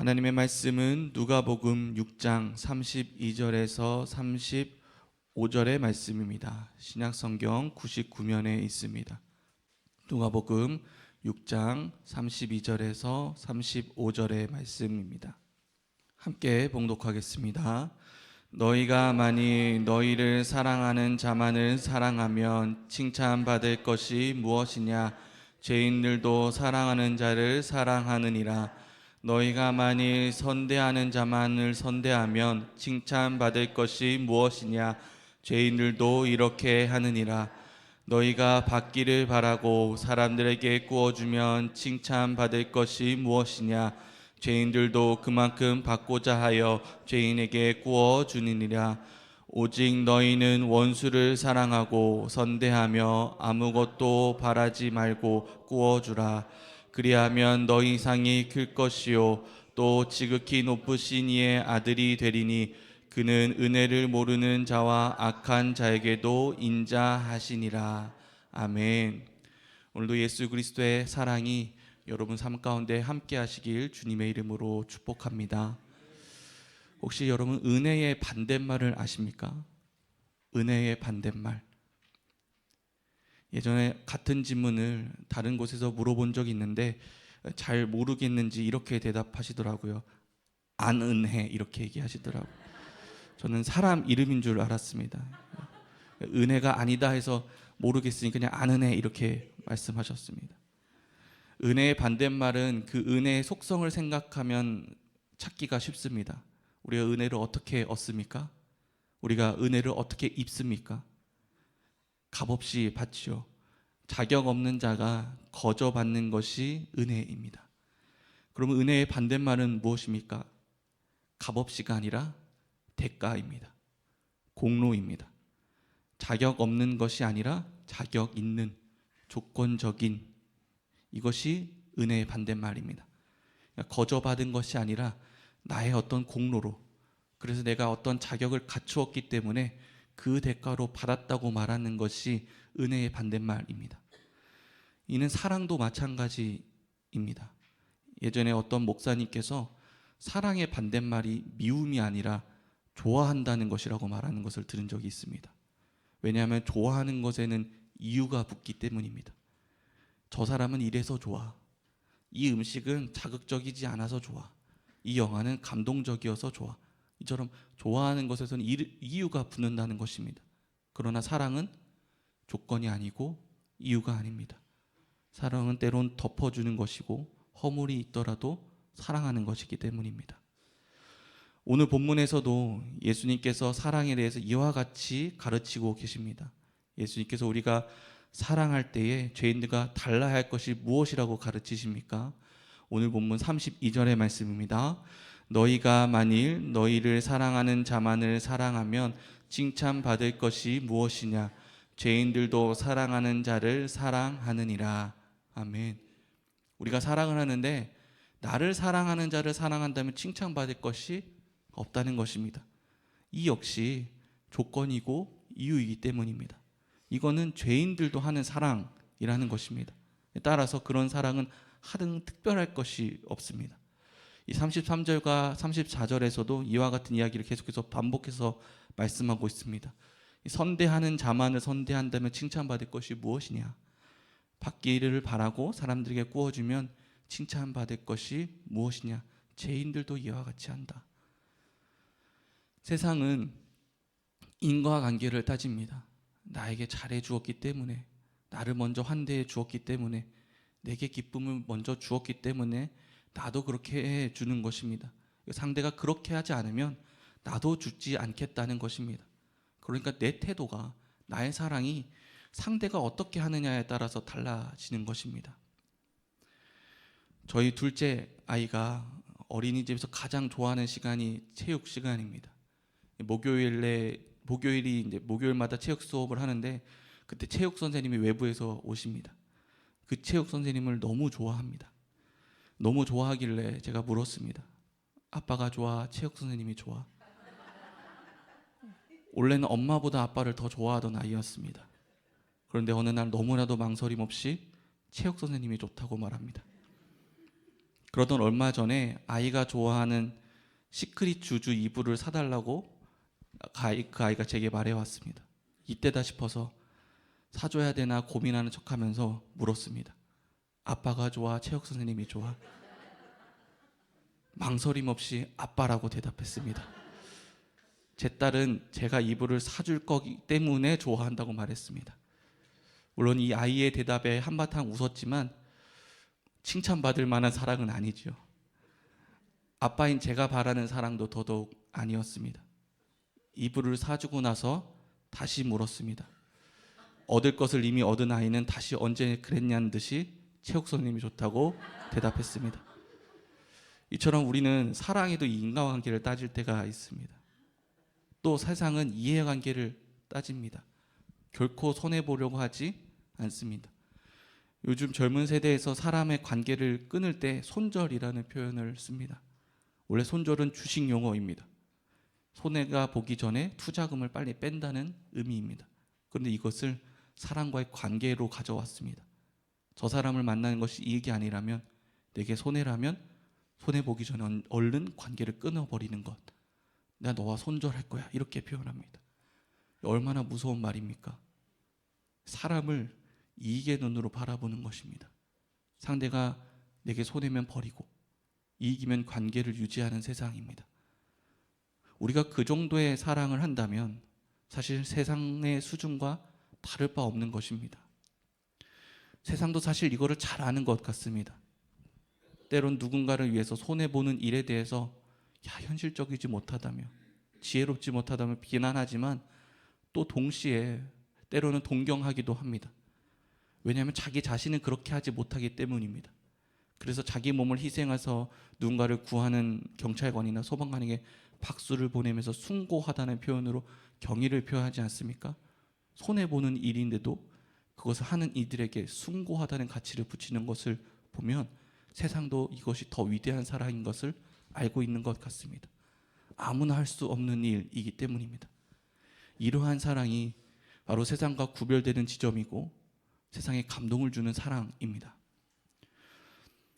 하나님의 말씀은 누가복음 6장 32절에서 35절의 말씀입니다. 신약 성경 99면에 있습니다. 누가복음 6장 32절에서 35절의 말씀입니다. 함께 봉독하겠습니다. 너희가 만일 너희를 사랑하는 자만을 사랑하면 칭찬받을 것이 무엇이냐 죄인들도 사랑하는 자를 사랑하느니라 너희가 만일 선대하는 자만을 선대하면 칭찬받을 것이 무엇이냐? 죄인들도 이렇게 하느니라. 너희가 받기를 바라고 사람들에게 구워주면 칭찬받을 것이 무엇이냐? 죄인들도 그만큼 받고자 하여 죄인에게 구워 주느니라. 오직 너희는 원수를 사랑하고 선대하며 아무것도 바라지 말고 구워 주라 그리하면 너희 상이 클 것이요 또 지극히 높으신 이의 아들이 되리니 그는 은혜를 모르는 자와 악한 자에게도 인자하시니라 아멘 오늘도 예수 그리스도의 사랑이 여러분 삶 가운데 함께 하시길 주님의 이름으로 축복합니다. 혹시 여러분 은혜의 반대말을 아십니까? 은혜의 반대말. 예전에 같은 질문을 다른 곳에서 물어본 적이 있는데 잘 모르겠는지 이렇게 대답하시더라고요. 안 은혜 이렇게 얘기하시더라고요. 저는 사람 이름인 줄 알았습니다. 은혜가 아니다 해서 모르겠으니 그냥 안 은혜 이렇게 말씀하셨습니다. 은혜의 반대말은 그 은혜의 속성을 생각하면 찾기가 쉽습니다. 우리가 은혜를 어떻게 얻습니까? 우리가 은혜를 어떻게 입습니까? 값없이 받지요. 자격 없는 자가 거저 받는 것이 은혜입니다. 그러면 은혜의 반대말은 무엇입니까? 값없이가 아니라 대가입니다. 공로입니다. 자격 없는 것이 아니라 자격 있는 조건적인 이것이 은혜의 반대말입니다. 그러니까 거저 받은 것이 아니라 나의 어떤 공로로 그래서 내가 어떤 자격을 갖추었기 때문에 그 대가로 받았다고 말하는 것이 은혜의 반대말입니다. 이는 사랑도 마찬가지입니다. 예전에 어떤 목사님께서 사랑의 반대말이 미움이 아니라 좋아한다는 것이라고 말하는 것을 들은 적이 있습니다. 왜냐하면 좋아하는 것에는 이유가 붙기 때문입니다. 저 사람은 이래서 좋아. 이 음식은 자극적이지 않아서 좋아. 이 영화는 감동적이어서 좋아. 이처럼 좋아하는 것에서는 이유가 붙는다는 것입니다. 그러나 사랑은 조건이 아니고 이유가 아닙니다. 사랑은 때론 덮어주는 것이고 허물이 있더라도 사랑하는 것이기 때문입니다. 오늘 본문에서도 예수님께서 사랑에 대해서 이와 같이 가르치고 계십니다. 예수님께서 우리가 사랑할 때에 죄인들과 달라야 할 것이 무엇이라고 가르치십니까? 오늘 본문 32절의 말씀입니다. 너희가 만일 너희를 사랑하는 자만을 사랑하면 칭찬받을 것이 무엇이냐? 죄인들도 사랑하는 자를 사랑하느니라. 아멘. 우리가 사랑을 하는데 나를 사랑하는 자를 사랑한다면 칭찬받을 것이 없다는 것입니다. 이 역시 조건이고 이유이기 때문입니다. 이거는 죄인들도 하는 사랑이라는 것입니다. 따라서 그런 사랑은 하등 특별할 것이 없습니다. 이 33절과 34절에서도 이와 같은 이야기를 계속해서 반복해서 말씀하고 있습니다. 선대하는 자만을 선대한다면 칭찬받을 것이 무엇이냐? 받기를 바라고 사람들에게 구워주면 칭찬받을 것이 무엇이냐? 죄인들도 이와 같이 한다. 세상은 인과관계를 따집니다. 나에게 잘해 주었기 때문에 나를 먼저 환대해 주었기 때문에 내게 기쁨을 먼저 주었기 때문에 나도 그렇게 해 주는 것입니다. 상대가 그렇게 하지 않으면 나도 죽지 않겠다는 것입니다. 그러니까 내 태도가 나의 사랑이 상대가 어떻게 하느냐에 따라서 달라지는 것입니다. 저희 둘째 아이가 어린이집에서 가장 좋아하는 시간이 체육 시간입니다. 목요일에 목요일이 이제 목요일마다 체육 수업을 하는데 그때 체육 선생님이 외부에서 오십니다. 그 체육 선생님을 너무 좋아합니다. 너무 좋아하길래 제가 물었습니다. 아빠가 좋아, 체육 선생님이 좋아. 원래는 엄마보다 아빠를 더 좋아하던 아이였습니다. 그런데 어느 날 너무나도 망설임 없이 체육 선생님이 좋다고 말합니다. 그러던 얼마 전에 아이가 좋아하는 시크릿 주주 이불을 사달라고 그, 아이, 그 아이가 제게 말해왔습니다. 이때다 싶어서 사줘야 되나 고민하는 척하면서 물었습니다. 아빠가 좋아, 체육 선생님이 좋아? 망설임 없이 아빠라고 대답했습니다. 제 딸은 제가 이불을 사줄 거기 때문에 좋아한다고 말했습니다. 물론 이 아이의 대답에 한바탕 웃었지만 칭찬받을 만한 사랑은 아니지요. 아빠인 제가 바라는 사랑도 더더욱 아니었습니다. 이불을 사주고 나서 다시 물었습니다. 얻을 것을 이미 얻은 아이는 다시 언제 그랬냐는 듯이 체육 선생님이 좋다고 대답했습니다. 이처럼 우리는 사랑에도 이 인간관계를 따질 때가 있습니다. 또 세상은 이해관계를 따집니다. 결코 손해 보려고 하지 않습니다. 요즘 젊은 세대에서 사람의 관계를 끊을 때 손절이라는 표현을 씁니다. 원래 손절은 주식 용어입니다. 손해가 보기 전에 투자금을 빨리 뺀다는 의미입니다. 그런데 이것을 사람과의 관계로 가져왔습니다. 저 사람을 만나는 것이 이익이 아니라면 내게 손해라면 손해 보기 전에 얼른 관계를 끊어버리는 것. 내가 너와 손절할 거야 이렇게 표현합니다. 얼마나 무서운 말입니까? 사람을 이익의 눈으로 바라보는 것입니다. 상대가 내게 손해면 버리고 이익이면 관계를 유지하는 세상입니다. 우리가 그 정도의 사랑을 한다면 사실 세상의 수준과 다를 바 없는 것입니다. 세상도 사실 이거를 잘 아는 것 같습니다. 때론 누군가를 위해서 손해 보는 일에 대해서 야 현실적이지 못하다며 지혜롭지 못하다며 비난하지만 또 동시에 때로는 동경하기도 합니다. 왜냐하면 자기 자신은 그렇게 하지 못하기 때문입니다. 그래서 자기 몸을 희생해서 누군가를 구하는 경찰관이나 소방관에게 박수를 보내면서 숭고하다는 표현으로 경의를 표하지 않습니까? 손해 보는 일인데도 그것을 하는 이들에게 숭고하다는 가치를 붙이는 것을 보면 세상도 이것이 더 위대한 사랑인 것을 알고 있는 것 같습니다. 아무나 할 수 없는 일이기 때문입니다. 이러한 사랑이 바로 세상과 구별되는 지점이고 세상에 감동을 주는 사랑입니다.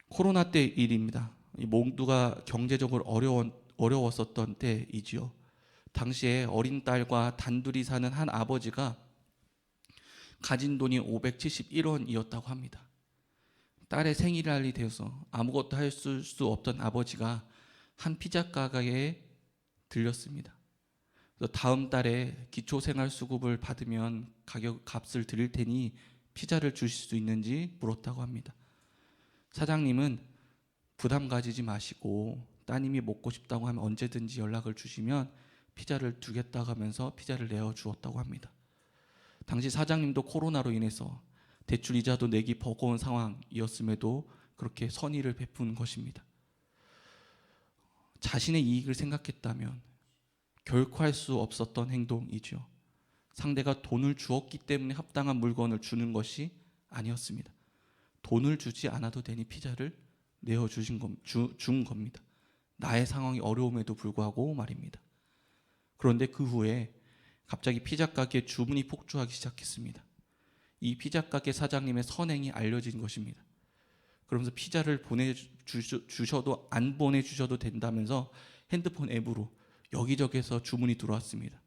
코로나 때 일입니다. 이 모두가 경제적으로 어려웠, 어려웠었던 때이지요. 당시에 어린 딸과 단둘이 사는 한 아버지가 가진 돈이 571원이었다고 합니다. 딸의 생일날이 되어서 아무것도 할 수 없던 아버지가 한 피자 가게에 들렸습니다. 다음 달에 기초생활수급을 받으면 가격 값을 드릴 테니 피자를 주실 수 있는지 물었다고 합니다. 사장님은 부담 가지지 마시고 따님이 먹고 싶다고 하면 언제든지 연락을 주시면 피자를 두겠다고 하면서 피자를 내어 주었다고 합니다. 당시 사장님도 코로나로 인해서 대출 이자도 내기 버거운 상황이었음에도 그렇게 선의를 베푼 것입니다. 자신의 이익을 생각했다면 결코 할 수 없었던 행동이죠. 상대가 돈을 주었기 때문에 합당한 물건을 주는 것이 아니었습니다. 돈을 주지 않아도 되니 피자를 내어 주신 준 겁니다. 나의 상황이 어려움에도 불구하고 말입니다. 그런데 그 후에 갑자기 피자 가게 주문이 폭주하기 시작했습니다. 이 피자 가게 사장님의 선행이 알려진 것입니다. 그러면서 피자를 보내주셔도 안 보내주셔도 된다면서 핸드폰 앱으로 여기저기서 주문이 들어왔습니다.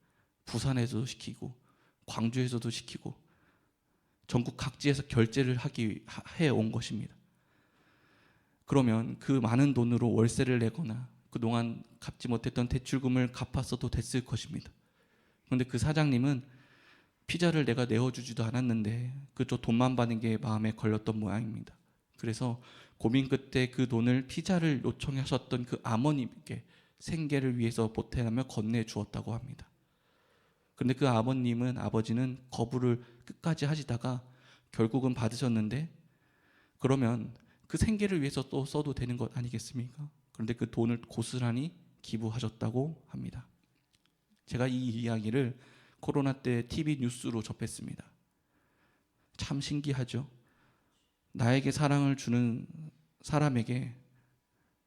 부산에서도 시키고 광주에서도 시키고 전국 각지에서 결제를 하기 해 온 것입니다. 그러면 그 많은 돈으로 월세를 내거나 그동안 갚지 못했던 대출금을 갚았어도 됐을 것입니다. 그런데 그 사장님은 피자를 내가 내어주지도 않았는데 그쪽 돈만 받는 게 마음에 걸렸던 모양입니다. 그래서 고민 끝에 그 돈을 피자를 요청하셨던 그 아버님께 생계를 위해서 보태라며 건네 주었다고 합니다. 근데 그 아버님은 아버지는 거부를 끝까지 하시다가 결국은 받으셨는데 그러면 그 생계를 위해서 또 써도 되는 것 아니겠습니까? 그런데 그 돈을 고스란히 기부하셨다고 합니다. 제가 이 이야기를 코로나 때 TV 뉴스로 접했습니다. 참 신기하죠. 나에게 사랑을 주는 사람에게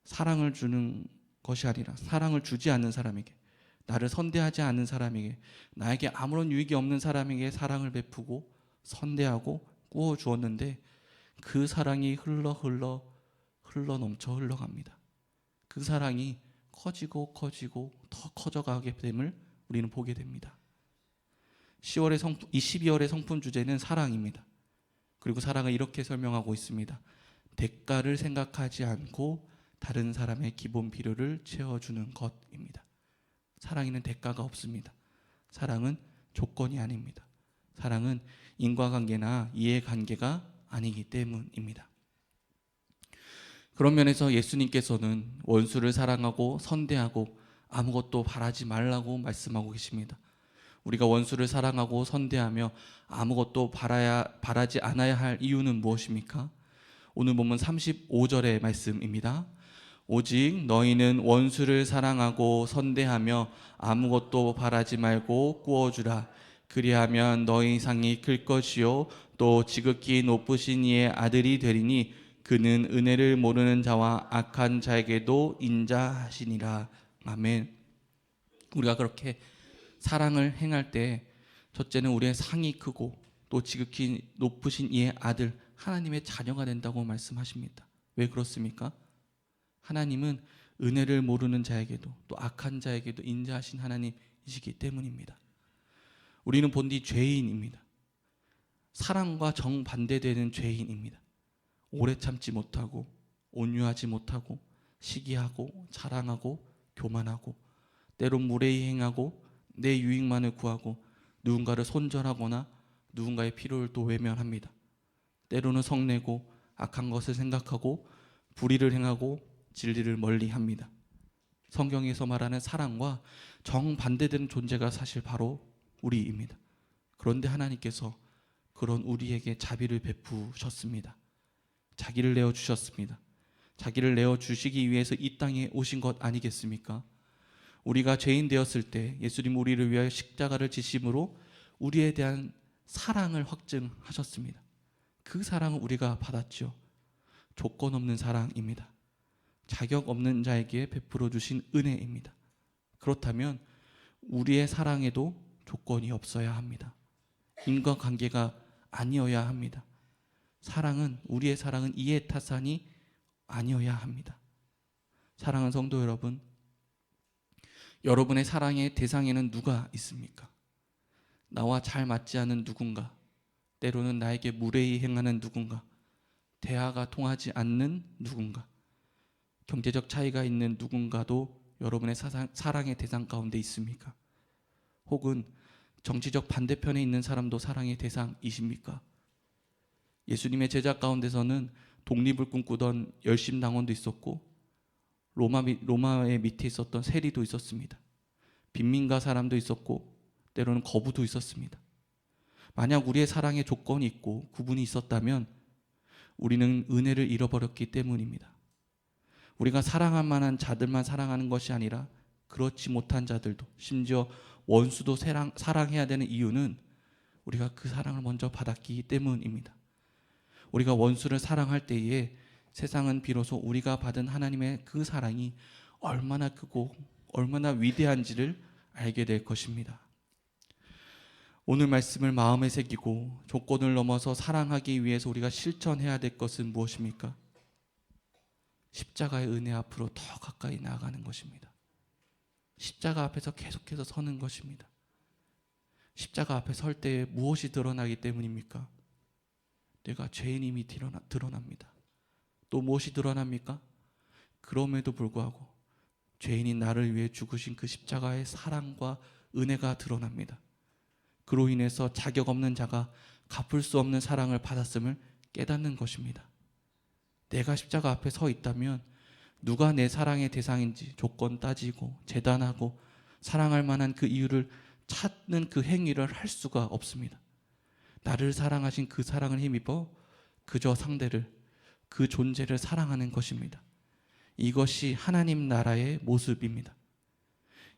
사랑을 주는 것이 아니라 사랑을 주지 않는 사람에게 나를 선대하지 않는 사람에게 나에게 아무런 유익이 없는 사람에게 사랑을 베푸고 선대하고 꾸어 주었는데 그 사랑이 흘러 흘러 흘러 넘쳐 흘러갑니다. 그 사랑이 커지고 커지고 더 커져가게 됨을 우리는 보게 됩니다. 10월의 성품, 이 12월의 성품 주제는 사랑입니다. 그리고 사랑을 이렇게 설명하고 있습니다. 대가를 생각하지 않고 다른 사람의 기본 필요를 채워주는 것입니다. 사랑에는 대가가 없습니다. 사랑은 조건이 아닙니다. 사랑은 인과관계나 이해관계가 아니기 때문입니다. 그런 면에서 예수님께서는 원수를 사랑하고 선대하고 아무것도 바라지 말라고 말씀하고 계십니다. 우리가 원수를 사랑하고 선대하며 아무것도 바라야 바라지 않아야 할 이유는 무엇입니까? 오늘 보면 35절의 말씀입니다. 오직 너희는 원수를 사랑하고 선대하며 아무것도 바라지 말고 꾸어주라. 그리하면 너희 상이 클 것이요 또 지극히 높으신 이의 아들이 되리니 그는 은혜를 모르는 자와 악한 자에게도 인자하시니라. 아멘. 우리가 그렇게 사랑을 행할 때 첫째는 우리의 상이 크고 또 지극히 높으신 이의 아들 하나님의 자녀가 된다고 말씀하십니다. 왜 그렇습니까? 하나님은 은혜를 모르는 자에게도 또 악한 자에게도 인자하신 하나님이시기 때문입니다. 우리는 본디 죄인입니다. 사랑과 정반대되는 죄인입니다. 오래 참지 못하고 온유하지 못하고 시기하고 자랑하고 교만하고 때론 무례히 행하고 내 유익만을 구하고 누군가를 손절하거나 누군가의 필요를 또 외면합니다. 때로는 성내고 악한 것을 생각하고 불의를 행하고 진리를 멀리합니다. 성경에서 말하는 사랑과 정반대되는 존재가 사실 바로 우리입니다. 그런데 하나님께서 그런 우리에게 자비를 베푸셨습니다. 자기를 내어 주셨습니다. 자기를 내어 주시기 위해서 이 땅에 오신 것 아니겠습니까? 우리가 죄인 되었을 때 예수님 우리를 위하여 십자가를 지심으로 우리에 대한 사랑을 확증하셨습니다. 그 사랑을 우리가 받았죠. 조건 없는 사랑입니다. 자격 없는 자에게 베풀어 주신 은혜입니다. 그렇다면 우리의 사랑에도 조건이 없어야 합니다. 인과관계가 아니어야 합니다. 사랑은 우리의 사랑은 이해타산이 아니어야 합니다. 사랑하는 성도 여러분, 여러분의 사랑의 대상에는 누가 있습니까? 나와 잘 맞지 않은 누군가, 때로는 나에게 무례히 행하는 누군가, 대화가 통하지 않는 누군가, 경제적 차이가 있는 누군가도 여러분의 사상, 사랑의 대상 가운데 있습니까? 혹은 정치적 반대편에 있는 사람도 사랑의 대상이십니까? 예수님의 제자 가운데서는 독립을 꿈꾸던 열심당원도 있었고 로마 미- 로마의 밑에 있었던 세리도 있었습니다. 빈민가 사람도 있었고 때로는 거부도 있었습니다. 만약 우리의 사랑에 조건이 있고 구분이 있었다면 우리는 은혜를 잃어버렸기 때문입니다. 우리가 사랑할 만한 자들만 사랑하는 것이 아니라 그렇지 못한 자들도 심지어 원수도 사랑, 사랑해야 되는 이유는 우리가 그 사랑을 먼저 받았기 때문입니다. 우리가 원수를 사랑할 때에 세상은 비로소 우리가 받은 하나님의 그 사랑이 얼마나 크고 얼마나 위대한지를 알게 될 것입니다. 오늘 말씀을 마음에 새기고 조건을 넘어서 사랑하기 위해서 우리가 실천해야 될 것은 무엇입니까? 십자가의 은혜 앞으로 더 가까이 나아가는 것입니다. 십자가 앞에서 계속해서 서는 것입니다. 십자가 앞에 설 때에 무엇이 드러나기 때문입니까? 내가 죄인임이 드러납니다. 또 무엇이 드러납니까? 그럼에도 불구하고 죄인인 나를 위해 죽으신 그 십자가의 사랑과 은혜가 드러납니다. 그로 인해서 자격 없는 자가 갚을 수 없는 사랑을 받았음을 깨닫는 것입니다. 내가 십자가 앞에 서 있다면 누가 내 사랑의 대상인지 조건 따지고 재단하고 사랑할 만한 그 이유를 찾는 그 행위를 할 수가 없습니다. 나를 사랑하신 그 사랑을 힘입어 그저 상대를 그 존재를 사랑하는 것입니다. 이것이 하나님 나라의 모습입니다.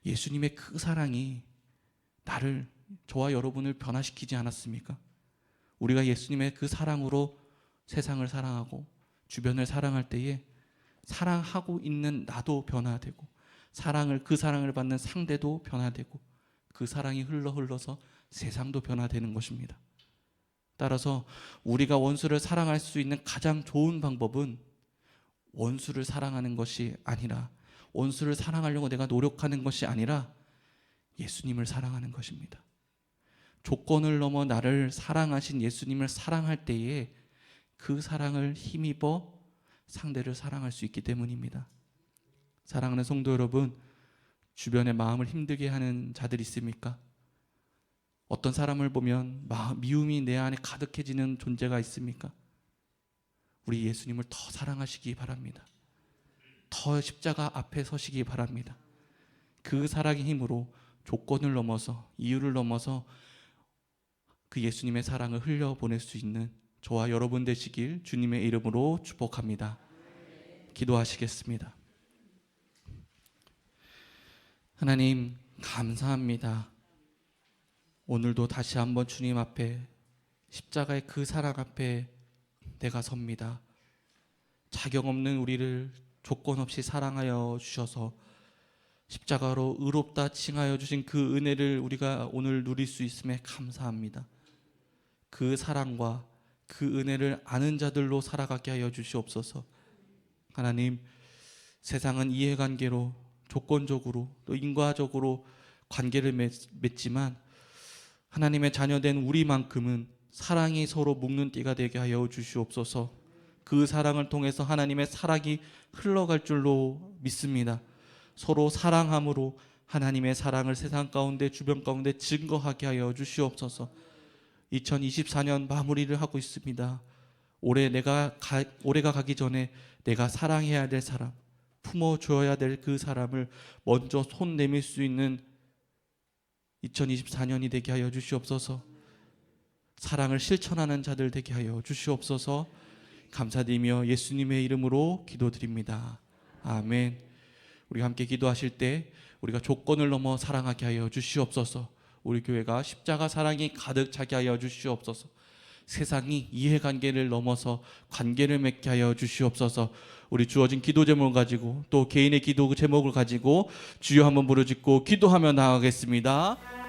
예수님의 그 사랑이 나를 저와 여러분을 변화시키지 않았습니까? 우리가 예수님의 그 사랑으로 세상을 사랑하고 주변을 사랑할 때에 사랑하고 있는 나도 변화되고 사랑을 그 사랑을 받는 상대도 변화되고 그 사랑이 흘러 흘러서 세상도 변화되는 것입니다. 따라서 우리가 원수를 사랑할 수 있는 가장 좋은 방법은 원수를 사랑하는 것이 아니라 원수를 사랑하려고 내가 노력하는 것이 아니라 예수님을 사랑하는 것입니다. 조건을 넘어 나를 사랑하신 예수님을 사랑할 때에 그 사랑을 힘입어 상대를 사랑할 수 있기 때문입니다. 사랑하는 성도 여러분, 주변의 마음을 힘들게 하는 자들 있습니까? 어떤 사람을 보면 마- 미움이 내 안에 가득해지는 존재가 있습니까? 우리 예수님을 더 사랑하시기 바랍니다. 더 십자가 앞에 서시기 바랍니다. 그 사랑의 힘으로 조건을 넘어서 이유를 넘어서 그 예수님의 사랑을 흘려 보낼 수 있는 저와 여러분 되시길 주님의 이름으로 축복합니다. 기도하시겠습니다. 하나님 감사합니다. 오늘도 다시 한번 주님 앞에 십자가의 그 사랑 앞에 내가 섭니다. 자격 없는 우리를 조건 없이 사랑하여 주셔서 십자가로 의롭다 칭하여 주신 그 은혜를 우리가 오늘 누릴 수 있음에 감사합니다. 그 사랑과 그 은혜를 아는 자들로 살아가게 하여 주시옵소서. 하나님, 세상은 이해관계로 조건적으로 또 인과적으로 관계를 맺, 맺지만 하나님의 자녀된 우리만큼은 사랑이 서로 묶는 띠가 되게 하여 주시옵소서. 그 사랑을 통해서 하나님의 사랑이 흘러갈 줄로 믿습니다. 서로 사랑함으로 하나님의 사랑을 세상 가운데 주변 가운데 증거하게 하여 주시옵소서. 2024년 마무리를 하고 있습니다. 올해 내가 가, 올해가 가기 전에 내가 사랑해야 될 사람, 품어 줘야 될 그 사람을 먼저 손 내밀 수 있는 2024년이 되게 하여 주시옵소서. 사랑을 실천하는 자들 되게 하여 주시옵소서. 감사드리며 예수님의 이름으로 기도드립니다. 아멘. 우리 함께 기도하실 때 우리가 조건을 넘어 사랑하게 하여 주시옵소서. 우리 교회가 십자가 사랑이 가득 차게 하여 주시옵소서. 세상이 이해관계를 넘어서 관계를 맺게 하여 주시옵소서. 우리 주어진 기도 제목을 가지고 또 개인의 기도 제목을 가지고 주여 한번 부르짖고 기도하며 나아가겠습니다.